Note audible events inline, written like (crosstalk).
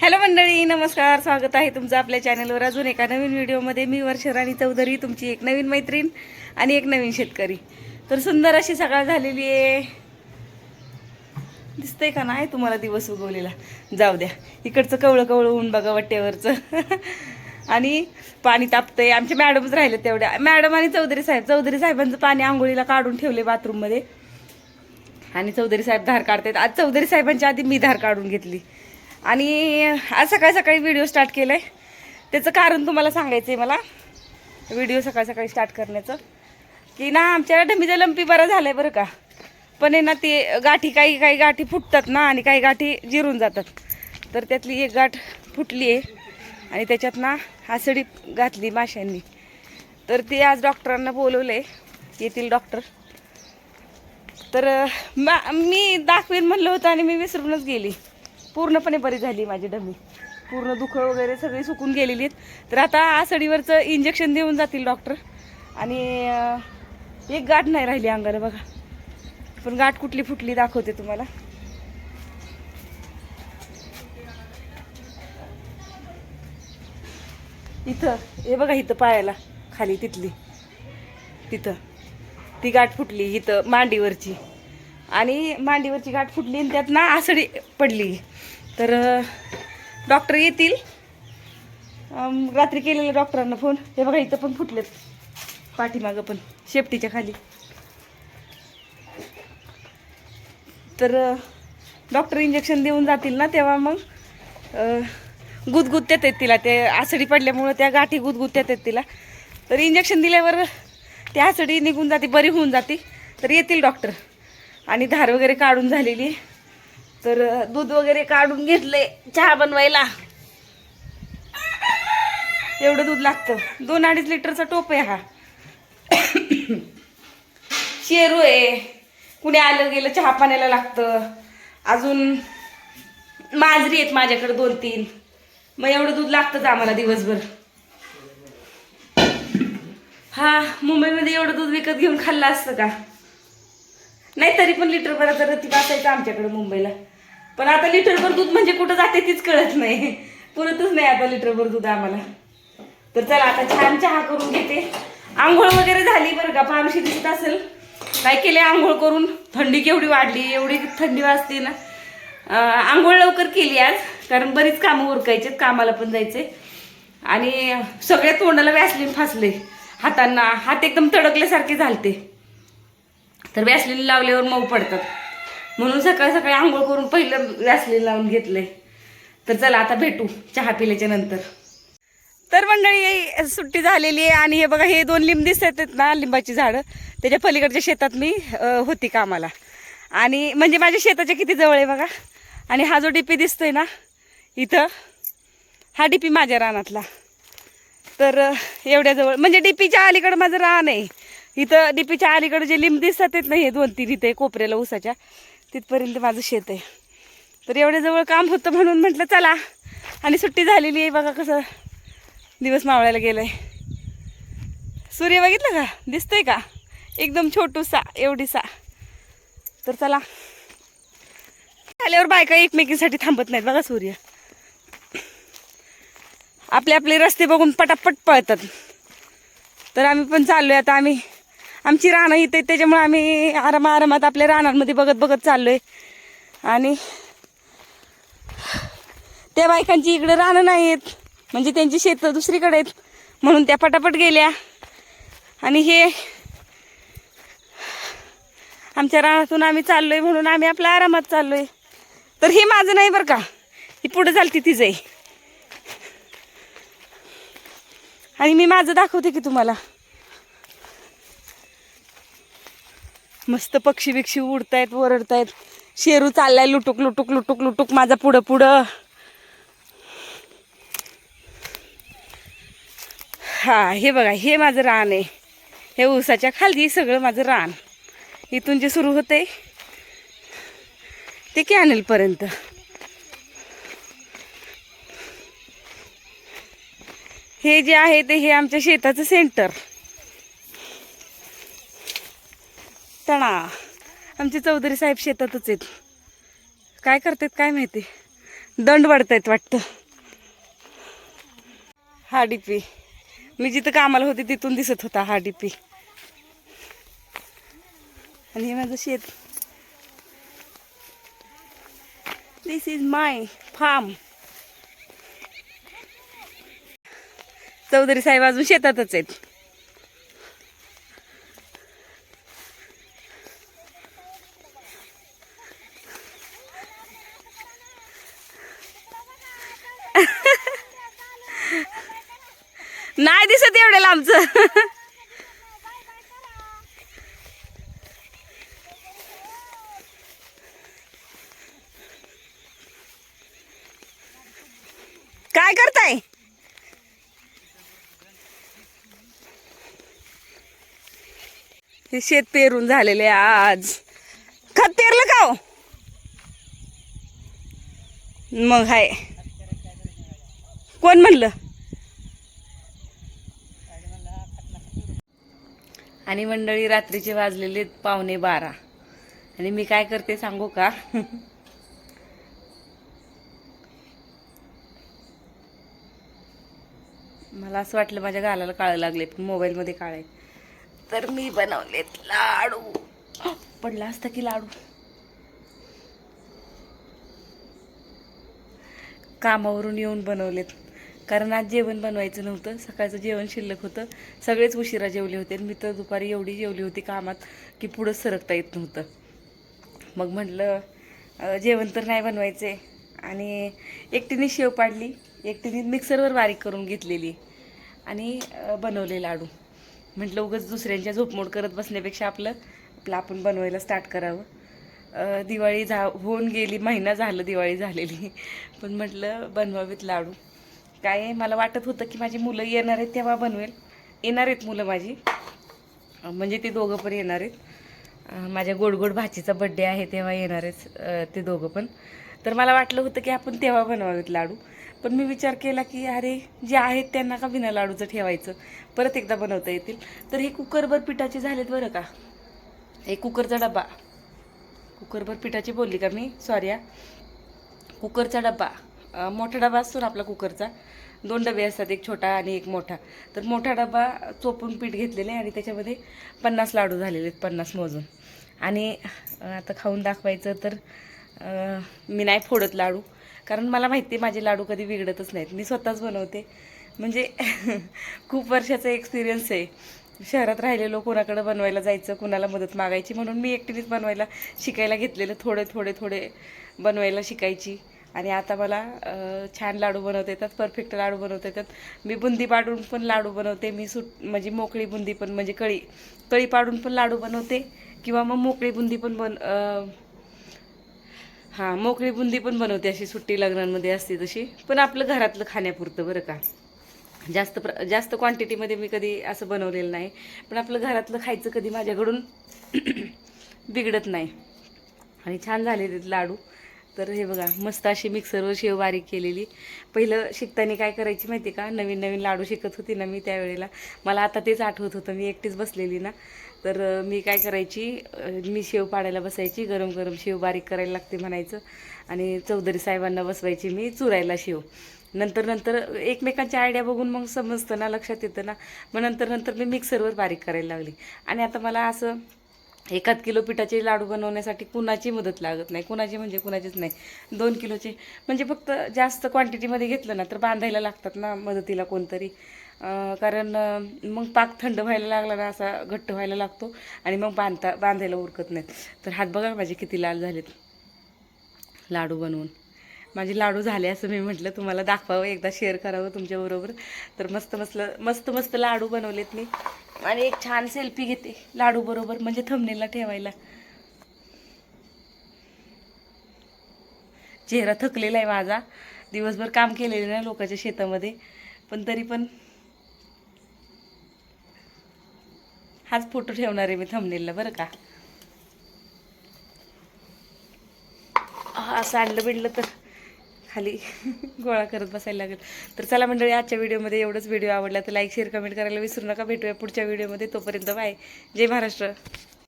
Hello मंडळी नमस्कार स्वागत आहे तुमचं आपल्या चॅनलवर. अजून एका नवीन व्हिडिओमध्ये मी वर्षराणी चौधरी तुमची एक नवीन मैत्रीण आणि एक नवीन शेतकरी. तर सुंदर अशी सकाळ झालेली आहे. दिसतंय का नाही तुम्हाला दिवस उगवलेला? जाऊ द्या. इकडचं कवळं कवळं ऊन बघा वट्ट्यावरचं (laughs) आणि पाणी तापतंय. आमच्या मॅडमच राहिले तेवढ्या. मॅडम आणि चौधरी साहेब. चौधरी साहेबांचं पाणी आंघोळीला काढून ठेवले बाथरूममध्ये. आणि चौधरी साहेब धार काढतायत. आज चौधरी साहेबांच्या आधी मी धार काढून घेतली. आणि आज सकाळी सकाळी व्हिडिओ स्टार्ट केलं आहे त्याचं कारण तुम्हाला सांगायचं आहे मला. व्हिडिओ सकाळी सकाळी स्टार्ट करण्याचं. की ना आमच्या ढमीचा लंपी बरं झालं आहे बरं का. पण आहे ना ते गाठी काही काही गाठी फुटतात ना आणि काही गाठी जिरून जातात. तर त्यातली एक गाठ फुटली आहे आणि त्याच्यात ना आसडी घातली माशांनी. तर ते आज डॉक्टरांना बोलवले येतील डॉक्टर तर मा- मी दाखवीन म्हणलं होतं आणि मी विसरूनच गेली. पूर्णपणे बरी झाली माझी डमी. पूर्ण दुखं वगैरे सगळी सुकून गेलेली आहेत. तर आता आसडीवरचं इंजेक्शन देऊन जातील डॉक्टर आणि एक गाठ नाही राहिली अंगाला बघा. पण गाठ कुठली फुटली दाखवते तुम्हाला. इथं हे बघा इथं पायाला खाली तिथली. तिथं. ती गाठ फुटली इथं मांडीवरची. आणि मांडीवरची गाठ फुटली आणि त्यात ना आसडी पडली. तर डॉक्टर येतील. रात्री केलेल्या डॉक्टरांना फोन. हे बघा इथं पण फुटलेत. पाठीमागं पण शेपटीच्या खाली. तर डॉक्टर इंजेक्शन देऊन जातील ना तेव्हा मग? गुदगुदत्यात आहेत तिला. ते आसडी पडल्यामुळं त्या गाठी गुदगुत्यात आहेत तिला. तर इंजेक्शन दिल्यावर ती आसडी निघून जाते बरी होऊन जाते. तर येतील डॉक्टर. आणि धार वगैरे काढून झालेली आहे. तर दूध वगैरे काढून घेतले चहा बनवायला. एवढं दूध लागतं. दोन अडीच लिटरचा टोप आहे हा. शेरू आहे. कुणी आलं गेलं चहा पाण्याला लागतं. अजून माजरी आहेत माझ्याकडे दोन तीन. मग एवढं दूध लागतंच आम्हाला दिवसभर. हा मुंबईमध्ये एवढं दूध विकत घेऊन खाल्लं असतं का? नाही तरी पण लिटर रती बसायचं आमच्याकडे मुंबईला. पण आता लिटरभर दूध म्हणजे कुठं जाते तीच कळत नाही. पुरतच नाही आता लिटरभर दूध आम्हाला. तर चला आता छान चहा करून घेते. आंघोळ वगैरे झाली बरं का फारशी दिसत असेल. काय केले आंघोळ करून? थंडी केवढी वाढली एवढी थंडी वाजते ना. आंघोळ लवकर केली आज कारण बरीच कामं उरकायचे कामाला पण जायचे आणि सगळ्या तोंडाला व्यासलीन फासले हातांना हात एकदम तडकल्यासारखे झालते. तर व्यासलीन लावल्यावर मऊ पडतात. म्हणून सकाळी सकाळी आंघोळ करून पहिलं व्यासली लावून घेतलंय. तर चला आता भेटू चहा पिल्याच्या नंतर. तर मंडळी सुट्टी झालेली आहे आणि हे बघा हे दोन लिंब दिसत आहेत ना लिंबाची झाडं. त्याच्या पलीकडच्या शेतात मी होती कामाला. आणि म्हणजे माझ्या शेताच्या किती जवळ आहे बघा. आणि हा जो डीपी दिसतोय ना इथं हा डीपी माझ्या रानातला. तर एवढ्या जवळ म्हणजे डीपीच्या अलीकडं माझं रान आहे. इथं डीपीच्या अलीकडं जे लिंब दिसतात आहेत ना हे दोन तीन इथे कोपऱ्याला उसाच्या तिथपर्यंत माझं शेत आहे. तर एवढ्या जवळ काम होतं म्हणून म्हटलं चला. आणि सुट्टी झालेली आहे. बघा कसं दिवस मावळायला आहे सूर्य बघितलं का? दिसतंय का? एकदम छोटूसा एवढीसा. तर चला. आल्यावर बायका एकमेकींसाठी थांबत नाहीत बघा सूर्य. आपले आपले रस्ते बघून पटापट पळतात. तर आम्ही पण चाललोय. आता आम्ही आमची रानं इथे त्याच्यामुळे आम्ही आराम आरामात आपल्या रानांमध्ये बघत बघत चाललोय. आणि त्या बायकांची इकडे रानं नाही आहेत म्हणजे त्यांची शेतं दुसरीकडे आहेत. म्हणून त्या पटापट गेल्या. आणि हे आमच्या रानातून आम्ही चाललोय म्हणून आम्ही आपल्या आरामात चाललोय. तर हे माझं नाही बरं का. ही पुढे चालती तिचं आहे आणि मी माझं दाखवते की तुम्हाला. मस्त पक्षी बिक्षी उडतायत ओरडतायत. शेरू चाललाय लुटुक लुटुक लुटुक लुटुक माझा पुढं पुढं. हा हे बघा हे माझं रान आहे. हे ऊसाच्या खाली सगळं माझं रान. इथून जे सुरू होते ते कॅनलपर्यंत हे जे आहे ते हे आमच्या शेताचं सेंटर. तणा. आमचे चौधरी साहेब शेतातच आहेत. काय करतात काय माहिती? दंड वाढतायत वाटतं. हा डीपी मी जिथं कामाला होते तिथून दिसत होता हा डीपी आणि हे माझं शेत. This is my farm Chaudhary साहेब अजून शेतातच आहेत नाही दिसत एवढ्या लांबचं काय करताय? हे शेत पेरून झालेले आज. खत पेरलं का हो? मग हाय. कोण म्हणलं? आणि मंडळी रात्रीचे वाजलेले पावणे बारा. आणि मी काय करते सांगू का? मला असं वाटलं माझ्या गालाला काळं लागले पण मोबाईलमध्ये काळे तर मी बनवलेत लाडू. पडला असतं की लाडू? कामावरून येऊन बनवलेत. कारण आज जेवण बनवायचं नव्हतं सकाळचं जेवण शिल्लक होतं. सगळेच उशिरा जेवले होते मी तर दुपारी एवढी जेवली होती कामात की पुढं सरकता येत नव्हतं. मग म्हटलं जेवण तर नाही बनवायचे आणि एकटीने शेव पाडली एकटीने मिक्सरवर बारीक करून घेतलेली आणि बनवले लाडू. म्हटलं उगाच दुसऱ्यांच्या झोपमोड करत बसण्यापेक्षा आपलं आपलं आपण बनवायला स्टार्ट करावं. दिवाळी झा होऊन गेली महिना झालं दिवाळी झालेली. पण म्हटलं बनवावेत लाडू. काय आहे, मला वाटत होतं की माझी मुलं येणार आहेत तेव्हा बनवेल. येणार आहेत मुलं माझी. म्हणजे ते दोघं पण येणार आहेत. माझ्या गोड गोड भाचीचा बड्डे आहे तेव्हा येणार आहेत ते दोघं पण. तर मला वाटलं होतं की आपण तेव्हा बनवावेत लाडू. पण मी विचार केला की अरे जे आहेत त्यांना का बिना लाडूचं ठेवायचं? परत एकदा बनवता येतील. तर हे कुकरभर पिठाचे झालेत बरं का? हे कुकरचा डबा कुकरभर पिठाची बोलली का मी? सॉरी हा. कुकरचा डबा मोठा डबा असतो ना आपला कुकरचा. दोन डबे असतात एक छोटा आणि एक मोठा. तर मोठा डबा चोपून पीठ घेतलेले आणि त्याच्यामध्ये पन्नास लाडू झालेले आहेत पन्नास मोजून. आणि आता खाऊन दाखवायचं तर मी नाही फोडत लाडू. कारण मला माहिती आहे माझे लाडू कधी बिघडतच नाहीत. मी स्वतःच बनवते. म्हणजे (laughs) खूप वर्षाचा एक्सपिरियन्स आहे. शहरात राहिलेलो कोणाकडं बनवायला जायचं कुणाला मदत मागायची म्हणून मी एकटीनेच बनवायला शिकायला घेतलेलं थोडे थोडे थोडे बनवायला शिकायची. आणि आता मला छान लाडू बनवता येतात परफेक्ट लाडू बनवता येतात. मी बुंदी पाडून पण लाडू बनवते मी सुट म्हणजे मोकळी बुंदी पण म्हणजे कळी कळी पाडून पण लाडू बनवते किंवा मग मोकळी बुंदी पण बन हां मोकळी बुंदी पण बनवते अशी सुट्टी लग्नांमध्ये असते तशी. पण आपलं घरातलं खाण्यापुरतं बरं का. जास्त प्र जास्त क्वांटिटीमध्ये मी कधी असं बनवलेलं नाही. पण आपलं घरातलं खायचं कधी माझ्याकडून (clears throat) बिघडत नाही. आणि छान झालेले लाडू. तर हे बघा मस्त अशी मिक्सरवर शेव बारीक केलेली. पहिलं शिकताना काय करायची माहिती का? नवीन नवीन लाडू शिकत होती ना मी त्यावेळेला. मला आता तेच आठवत होतं मी एकटीच बसलेली ना. तर मी काय करायची मी शेव पाडायला बसायची गरम गरम शेव बारीक करायला लागते म्हणायचं. आणि चौधरी साहेबांना बसवायची मी चुरायला शेव. नंतर नंतर एकमेकांच्या आयडिया बघून मग समजतं ना लक्षात येतं ना. मग नंतर नंतर मी मिक्सरवर बारीक करायला लागली. आणि आता मला असं एकाच किलो पिठाचे लाडू बनवण्यासाठी कुणाची मदत लागत नाही? कुणाची म्हणजे कुणाचीच नाही. दोन किलोचे. म्हणजे फक्त जास्त क्वांटिटीमध्ये घेतलं ना तर बांधायला लागतात ना मदतीला कोणतरी. कारण मग पाक थंड व्हायला लागला ना असा घट्ट व्हायला लागतो आणि मग बांधता बांधायला उरकत नाही तर हात बघा माझे किती लाल झालेत. लाडू बनवून. माझे लाडू झाले असं मी म्हटलं तुम्हाला दाखवावं एकदा शेअर करावं तुमच्याबरोबर तर मस्त मस्त मस्त मस्त लाडू बनवलेत मी. आणि एक छान सेल्फी घेते लाडू बरोबर म्हणजे थंबनेला ठेवायला. चेहरा थकलेला आहे माझा. दिवसभर काम केलेलं नाही लोकांच्या शेतामध्ये पण तरी पण हाच फोटो ठेवणार आहे मी थंबनेलला बरं का? असं आणलं बिडलं तर खाली गोळा करत बसायला लागेल. तर चला मंडळी आजच्या व्हिडिओमध्ये एवढंच. व्हिडिओ आवडला तर लाईक शेअर कमेंट करायला विसरू नका. भेटूया पुढच्या व्हिडिओमध्ये. तोपर्यंत बाय जय महाराष्ट्र.